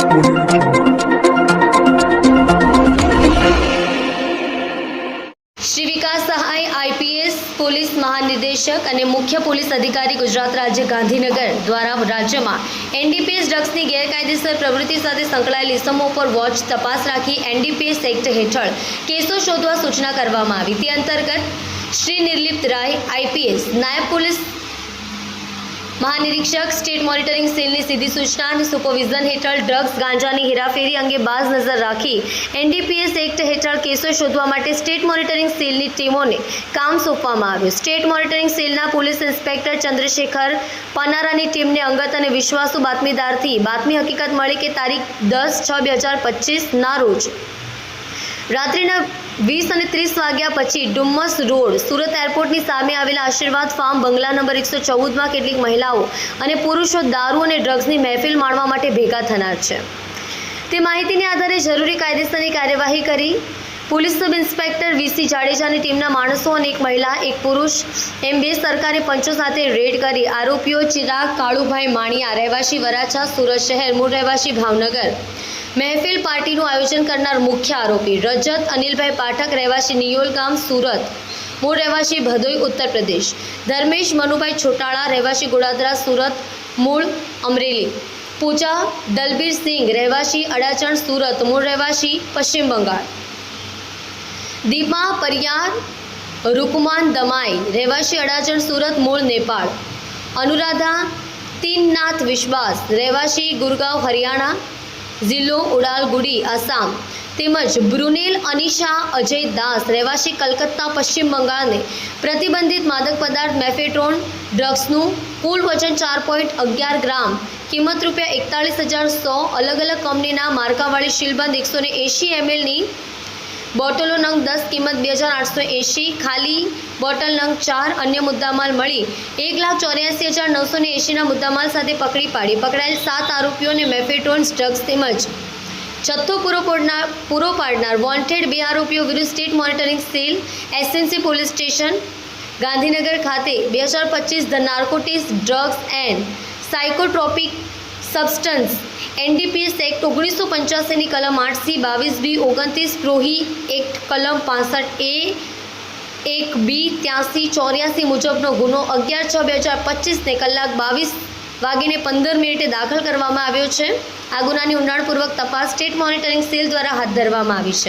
શ્રી વિકાસ સહાય, IPS, police મહાનિદેશક અને મુખ્ય પોલીસ અધિકારી ગુજરાત રાજ્ય ગાંધીનગર દ્વારા રાજ્યમાં એનડીપીએસ ડ્રગ્સની ગેરકાયદેસર પ્રવૃત્તિ સાથે સંકળાયેલ ઇસમો પર વોચ તપાસ રાખી એનડીપીએસ એક્ટ હેઠળ કેસો શોધવા સૂચના કરવામાં આવી. તે અંતર્ગત શ્રી નિર્લિપ્ત રાય, આઈપીએસ, નાયબ પોલીસ મહાનિરીક્ષક સ્ટેટ મોનિટરિંગ સેલની સીધી સૂચના અને સુપરવિઝન હેઠળ ડ્રગ્સ ગાંજાની હેરાફેરી અંગે બાજ નજર રાખી એનડીપીએસ એક્ટ હેઠળ કેસો શોધવા માટે સ્ટેટ મોનિટરિંગ સેલની ટીમોને કામ સોંપવામાં આવ્યું. સ્ટેટ મોનિટરિંગ સેલના પોલીસ ઇન્સ્પેક્ટર ચંદ્રશેખર પનારાની ટીમને અંગત અને વિશ્વાસુ બાતમીદારથી બાતમી હકીકત મળી કે તારીખ દસ છ બે હજાર પચીસના રોજ રાત્રિના વીસ અને ત્રીસ વાગ્યા પછી ડુમ્મસ રોડ, સુરત એરપોર્ટની સામે આવેલા આશીર્વાદ ફાર્મ, બંગલા નંબર એકસો ચૌદમાં કેટલીક મહિલાઓ અને પુરુષો દારૂ અને ડ્રગ્સની મહેફિલ માણવા માટે ભેગા થનાર છે. તે માહિતીને આધારે જરૂરી કાયદેસરની કાર્યવાહી કરી. પોલીસ સબ ઇન્સ્પેક્ટર વીસી જાડેજાની ટીમના માણસો અને એક મહિલા, એક પુરુષ. એમ બે સરકારી પંચો સાથે રેડ કરી આરોપીઓ ચિરાગ, કાળુભાઈ માણિયા, રહેવાસી વરાછા, સુરત શહેર, મૂળ રહેવાસી ભાવનગર. મહેફિલ પાર્ટીનું આયોજન કરનાર મુખ્ય આરોપી રજત અનિલભાઈ પાઠક રહેવાસી નિયોલ ગામ સુરત. મૂળ રહેવાસી ભદોઈ ઉત્તર પ્રદેશ. ધર્મેશ મનુભાઈ છોટાળા રહેવાસી ગોડાદરા સુરત. મૂળ અમરેલી. પૂજા દલબીર સિંઘ રહેવાસી અડાચણ સુરત. મૂળ રહેવાસી પશ્ચિમ બંગાળ. દીપા પરિયાર રૂકમાન દમાઈ રહેવાસી અડાચણ સુરત. મૂળ નેપાળ. અનુરાધા તીનનાથ વિશ્વાસ રહેવાસી ગુરગાંવ હરિયાણા. જિલ્લો ઉડાલગુડી, આસામ. તેમજ બ્રુનેલ અનિશા અજય દાસ રહેવાસી કલકત્તા, પશ્ચિમ બંગાળને પ્રતિબંધિત માદક પદાર્થ મેફેટ્રોન ડ્રગ્સનું કુલ વજન ચાર પોઈન્ટ અગિયાર ગ્રામ, કિંમત રૂપિયા એકતાળીસ હજાર સો અલગ અલગ કંપનીના માર્કાવાળી શીલબંધ એકસો ને એંશી એમએલની બોટલો નંગ દસ, કિંમત બે હજાર આઠસો એંશી, ખાલી બોટલ નંગ ચાર, અન્ય મુદ્દામાલ મળી. એક લાખ ચોર્યાસી હજાર નવસો ને એંશીના મુદ્દામાલ સાથે પકડી પાડી. પકડાયેલ સાત આરોપીઓને મેફેટોન્સ ડ્રગ્સ તેમજ જથ્થો પૂરો પાડનાર પૂરો પાડનાર વોન્ટેડ બે આરોપીઓ વિરુદ્ધ state monitoring cell SNC police station Gandhinagar ખાતે બે હજાર પચીસ the narcotics drugs and psychotropic substances NDPS act ઓગણીસો પંચ્યાસીની કલમ આઠ સી બાવીસ બી ઓગણત્રીસ, પ્રોહી એક્ટ, કલમ પાસઠ એ, એક બી, ત્યાંસી, ચોર્યાસી મુજબનો ગુનો અગિયાર છ, બે હજાર પચીસને કલાક બાવીસ વાગીને પંદર મિનિટે દાખલ કરવામાં આવ્યો છે. આ ગુનાની ઊંડાણપૂર્વક તપાસ સ્ટેટ મોનિટરિંગ સેલ દ્વારા હાથ ધરવામાં આવી છે.